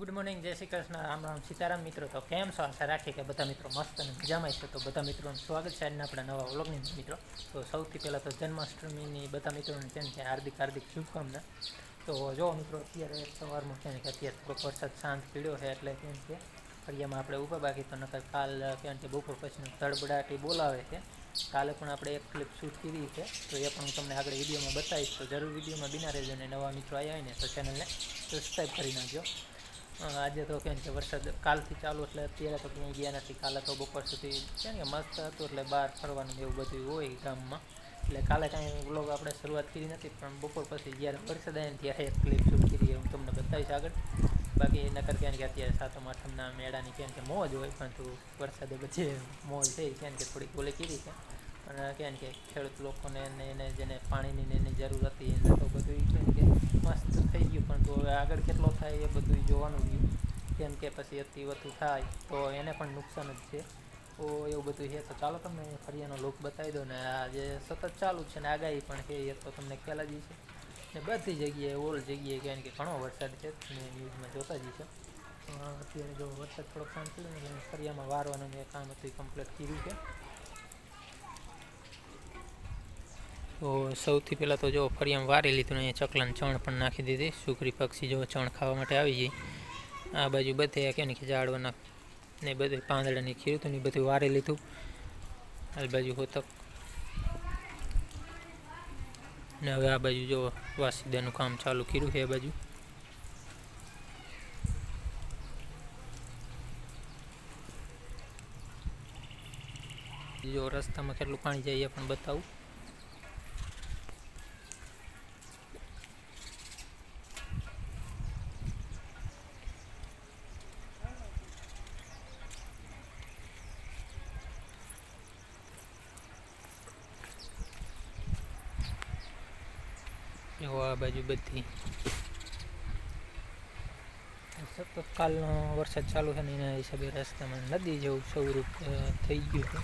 Good morning જય શ્રી કૃષ્ણ. રામ રામ. સીતારામ મિત્રો, તો કેમ છો? આશા રાખીએ કે બધા મિત્રો મસ્ત અને મજામાં છે તો બધા મિત્રોનું સ્વાગત છે આજના આપણા નવા વ્લોગની મિત્રો. તો સૌથી પહેલાં તો જન્માષ્ટમીની બધા મિત્રોને છે ને હાર્દિક હાર્દિક શુભકામના. તો જો મિત્રો, અત્યારે સવારમાં છે ને કે અત્યારે થોડોક વરસાદ શાંત પીડ્યો છે, એટલે કેમ કે ફળિયામાં આપણે ઊભા બાકી તો નકર કાલ, કેમ કે બપોર પછીનું તડબડાટી બોલાવે છે. કાલે પણ આપણે એક ક્લિપ શૂટ કરી છે. તો એ પણ હું તમને આગળ વિડીયોમાં બતાવીશ. તો જરૂર વિડીયોમાં બિના રહેજો ને નવા મિત્રો આવ્યા હોય ને તો ચેનલને સબસ્ક્રાઈબ કરી નાખજો. આજે તો કેમ કે વરસાદ કાલથી ચાલુ એટલે અત્યારે તો ક્યાંય ગયા નથી. કાલે તો બપોર સુધી છે ને, મસ્ત હતું એટલે બહાર ફરવાનું એવું બધું હોય ગામમાં. એટલે કાલે કાંઈ બ્લોગ આપણે શરૂઆત કરી નથી, પણ બપોર પછી જ્યારે વરસાદ આવે ત્યારે એક ક્લિપ શૂટ કરી હું તમને બતાવીશ આગળ. બાકી નકર કેમ કે અત્યારે સાતમ, આઠમના મેળાની કેમ કે મોજ હોય, પરંતુ વરસાદે પછી મોજ થઈ કેમ કે થોડીક ઓલી કીધી છે. અને કેમ કે ખેડૂત લોકોને ને એને જેને પાણીની ને એની જરૂર હતી એને તો બધું કેમ કે મસ્ત થઈ ગયું. પણ તો હવે આગળ કેટલો થાય એ બધું જોવાનું ગયું કેમ કે પછી અતિ વધુ થાય તો એને પણ નુકસાન જ છે. તો એવું બધું છે. તો ચાલો તમને ફરિયાનો લુક બતાવી દો ને આ જે સતત ચાલુ છે ને આગાહી પણ છે એ તો તમને ખ્યાલ જ છે ને બધી જગ્યાએ, ઓલ જગ્યાએ કારણ કે ઘણો વરસાદ છે. ને ન્યૂઝમાં જોતા જ છે અત્યારે જો વરસાદ થોડોક શાંત ને ફરિયામાં વારવાનું જે કામ હતું એ કમ્પ્લીટ કર્યું છે. તો સૌથી પહેલાં તો જો ફરિયામાં વારી લીધું અહીંયા ચકલાને ચણ પણ નાખી દીધી. સુખરી પક્ષી જો ચણ ખાવા માટે આવી જાય આ બાજુ બધે કે ને ઝાડવાના ને બધું પાંદડાની ખીરું ને બધું વારી લીધું. આ બાજુ હોતક. ને હવે આ બાજુ જો વાસીદાનું કામ ચાલુ કર્યું છે એ બાજુ. જો રસ્તામાં કેટલું પાણી જાય એ પણ બતાવું. જો આ બાજુ બધી. સતત કાલનો વરસાદ ચાલુ છે ને એના હિસાબે રસ્તામાં નદી જેવું સ્વરૂપ થઈ ગયું છે.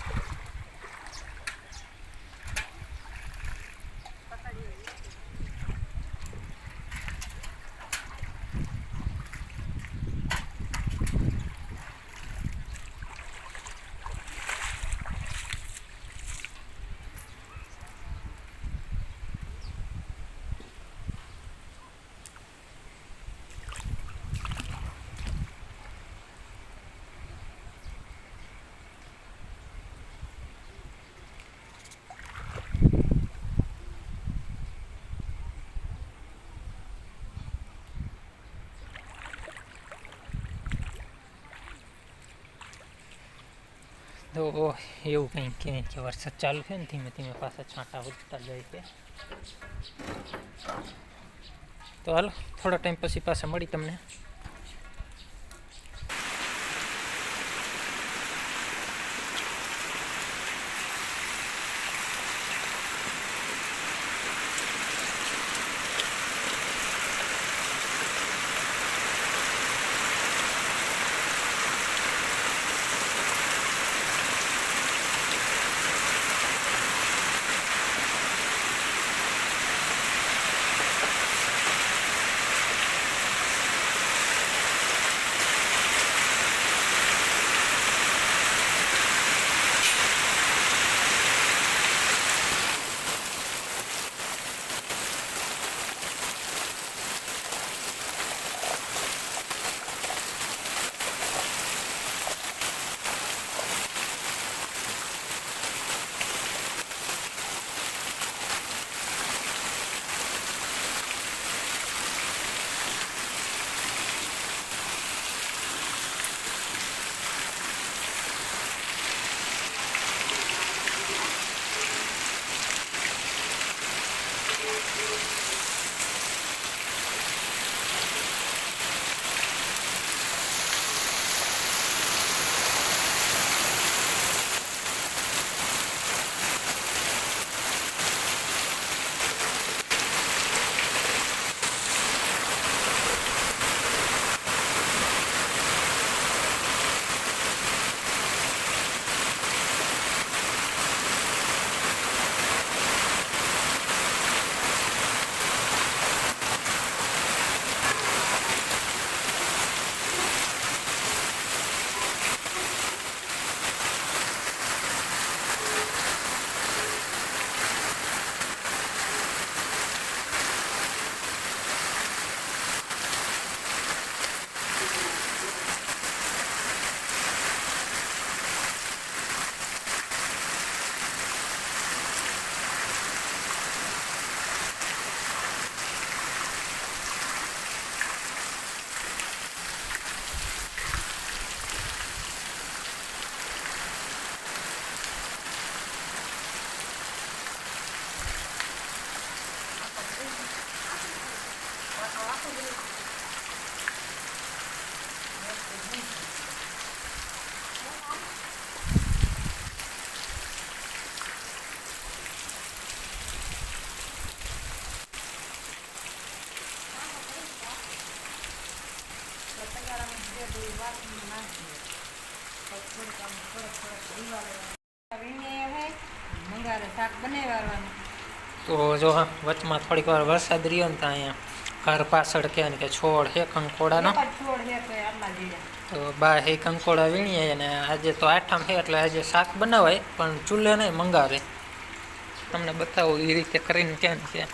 તો એવું કંઈક કે કે વરસાદ ચાલુ છે ને ધીમે ધીમે પાછા છાંટા ઉડતા જાય છે. તો હાલો, થોડા ટાઈમ પછી પાછા મળી તમને. તો જો વચમાં થોડીક વાર વરસાદ રહ્યો ને તો અહીંયા ઘર પાછળ કે કે છોડ હે કંકોડાનો. તો બા હે કંકોડા વીણીએ અને આજે તો આઠમ છે એટલે આજે શાક બનાવાય પણ ચૂલે નહીં મંગાવે. તમને બતાવું એ રીતે કરીને કેમ કે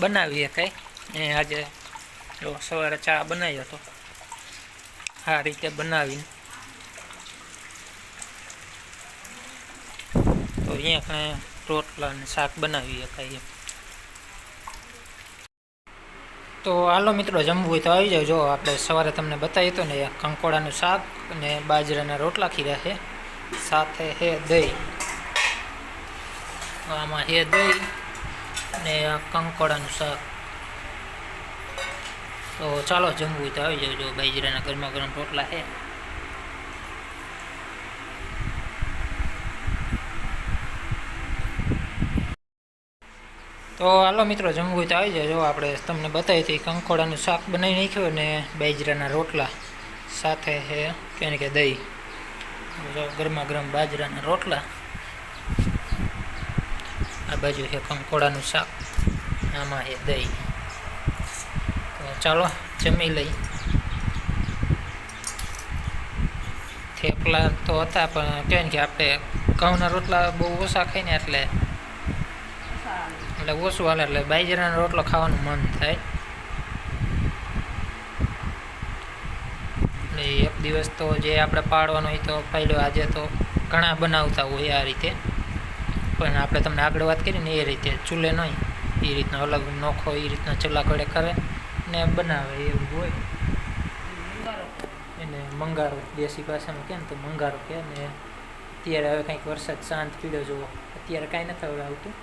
બનાવીએ કંઈ. એ આજે જો સવારે ચા બનાવ્યો હતો આ રીતે બનાવીને. તો અહીંયા કણે રોટલા અને શાક બનાવીએ કંઈ તો હાલો મિત્રો, જમવું હોય તો આવી જાવ જો આપણે સવારે તમને બતાવ્યું હતું ને કંકોડાનું શાક અને બાજરાના રોટલા ખીરા છે. સાથે હે દહીં. આમાં હે દહીં ને કંકોડાનું શાક. તો ચાલો, જમવું હોય તો આવી જાવ જો બાજરાના ગરમા ગરમ રોટલા છે. તો હાલો મિત્રો, જમવું હોય તો આવી જાય જો આપણે તમને બતાવી હતી, કંકોડાનું શાક બનાવી નાખ્યું ને બાજરાના રોટલા સાથે છે કે કે દહીં. જો ગરમા ગરમ બાજરાના રોટલા. આ બાજુ છે કંકોડાનું શાક, આમાં છે દહીં. તો ચાલો, જમી લઈ થેપલા તો હતા, પણ કે આપણે ઘઉંના રોટલા બહુ ઓછા ખાઈને, એટલે એટલે ઓછું હાલે, એટલે બાજરાનો રોટલો ખાવાનું મન થાય. એટલે એક દિવસ તો જે આપણે પાડવાનો હોય તો પાડ્યો, આજે તો ઘણા બનાવતા હોય આ રીતે. પણ આપણે તમને આગળ વાત કરી ને એ રીતે ચૂલે નહીં, એ રીતના અલગ નોખો, એ રીતના ચૂલા કડે કરે ને બનાવે એવું હોય. એને મંગારો, દેશી ભાષામાં કેમ તો મંગારો કે ને અત્યારે હવે કંઈક વરસાદ શાંત પીડ્યો જુઓ. અત્યારે કાંઈ નથી આવતું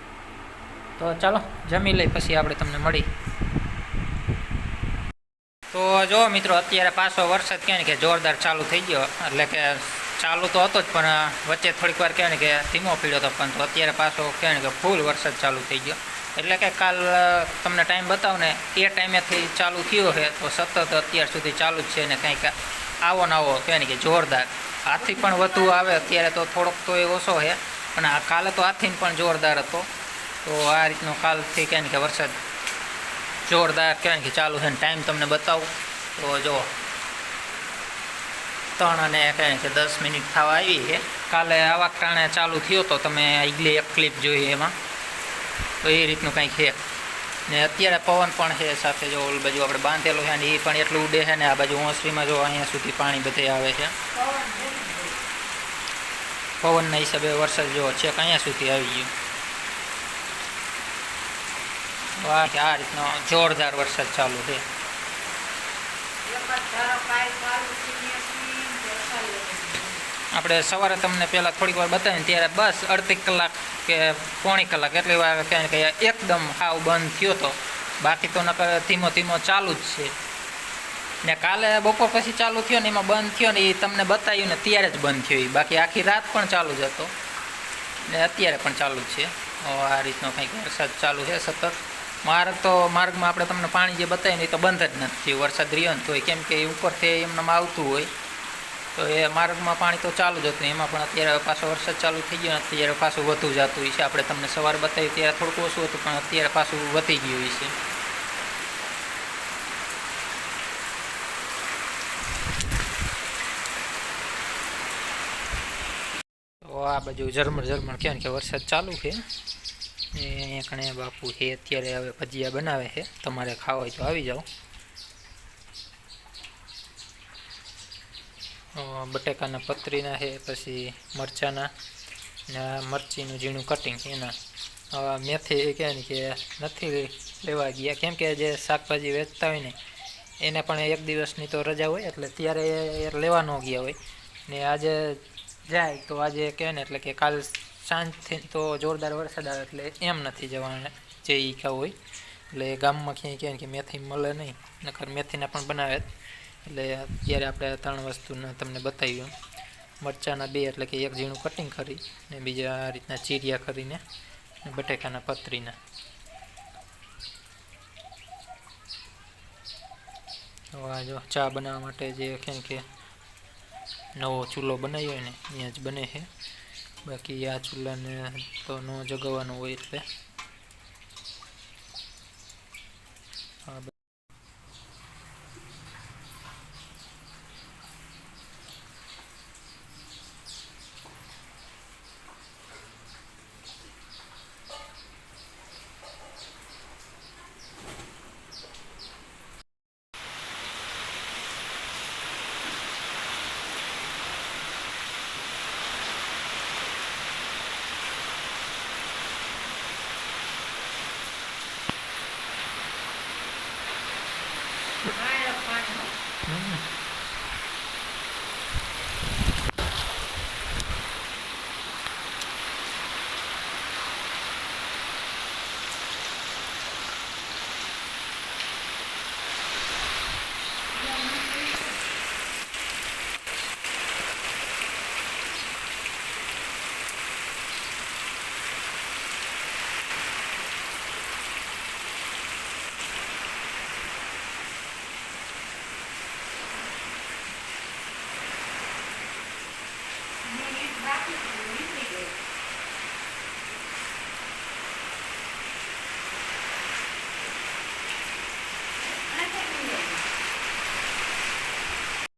તો ચાલો, જમી લઈ પછી આપણે તમને મળી. તો જો મિત્રો, અત્યારે પાછો વરસાદ કહે ને કે જોરદાર ચાલુ થઈ ગયો. એટલે કે ચાલુ તો હતો જ, પણ વચ્ચે થોડીક વાર કહે ને કે ધીમો પીડ્યો હતો. પણ અત્યારે પાછો કહે ને કે ફૂલ વરસાદ ચાલુ થઈ ગયો. એટલે કે કાલ તમને ટાઈમ બતાવો ને, એ ટાઈમેથી ચાલુ થયો છે. તો સતત અત્યાર સુધી ચાલુ જ છે ને કંઈક આવો ને આવો કહે ને કે જોરદાર. હાથી પણ વધુ આવે, અત્યારે તો થોડોક તો એ ઓછો છે. પણ કાલે તો આથી પણ જોરદાર હતો. તો આ રીતનો કાલથી કહે ને કે વરસાદ જોરદાર કહેવાય ને કે ચાલુ છે ને ટાઈમ તમને બતાવું. તો જો, ત્રણ અને કહે ને કે દસ મિનિટ થવા આવી છે. કાલે આવા ટાણે ચાલુ થયો તો તમે આગલી એક ક્લિપ જોઈ એમાં. તો એ રીતનું કંઈક છે. ને અત્યારે પવન પણ છે સાથે જો ઓલ બાજુ આપણે બાંધેલું છે ને એ પણ એટલું ઉડે છે ને આ બાજુ ઓસરીમાં જો અહીંયા સુધી પાણી બધે આવે છે. પવનના હિસાબે વરસાદ જો છેક અહીંયા સુધી આવી ગયો. વાહ આ રીતનો જોરદાર વરસાદ ચાલુ છે. હતી, આપણે સવારે તમને પહેલાં થોડીક વાર બતાવીને ત્યારે બસ અડધી કલાક કે પોણી કલાક એટલી વાર કહે ને કે એકદમ હાવ બંધ થયો તો. બાકી તો નકર ધીમો ધીમો ચાલુ જ છે. ને કાલે બપોર પછી ચાલુ થયો ને એમાં બંધ થયો ને એ તમને બતાવ્યું ને ત્યારે જ બંધ થયો બાકી આખી રાત પણ ચાલુ જ હતો. ને અત્યારે પણ ચાલુ જ છે. આ રીતનો કંઈક વરસાદ ચાલુ છે સતત. માર્ગ તો માર્ગમાં આપણે તમને પાણી જે બતાવીને એ તો બંધ જ નથી. વરસાદ રહ્યો ને તોય કેમ કે એ ઉપરથી એમનામ આવતું હોય. તો એ માર્ગમાં પાણી તો ચાલુ જ હતું. એમાં પણ અત્યારે પાછો વરસાદ ચાલુ થઈ ગયો નથી અત્યારે પાછું વધુ જતું હોય છે. આપણે તમને સવારે બતાવીએ ત્યારે થોડુંક ઓછું હતું, પણ અત્યારે પાછું વધી ગયું હોય છે. તો આ બાજુ ઝરમર ઝરમર કહેવાય કે વરસાદ ચાલુ છે. એ અહીંયા કણે બાપુ છે, અત્યારે હવે ભજીયા બનાવે છે. તમારે ખાવા હોય તો આવી જાઓ. બટેકાના પતરીના છે, પછી મરચાના. મરચીનું ઝીણું કટિંગ એના. મેથી મેથી કહે ને કે નથી લેવા ગયા. કેમ કે જે શાકભાજી વેચતા હોય ને, એને પણ એક દિવસની તો રજા હોય, એટલે ત્યારે એ લેવા ન ગયા હોય. ને આજે જાય તો આજે કહે ને, એટલે કે કાલ સાંજથી તો જોરદાર વરસાદ આવે એટલે એમ નથી જવાના, જે ઈચ્છા હોય. એટલે ગામમાં ક્યાંય કહેવાય કે મેથી મળે નહીં, નકર મેથીના પણ બનાવે. એટલે અત્યારે આપણે ત્રણ વસ્તુને તમને બતાવ્યું. મરચાંના બે એટલે કે એક ઝીણું કટિંગ કરી ને બીજા આ રીતના ચીરિયા કરીને ને બટેકાના પતરીના જો ચા બનાવવા માટે જે કેમ કે નવો ચૂલો બનાવ્યો ને અહીંયા જ બને છે. બાકી આ ચૂલાને તો ન જગાવવાનો હોય એટલે.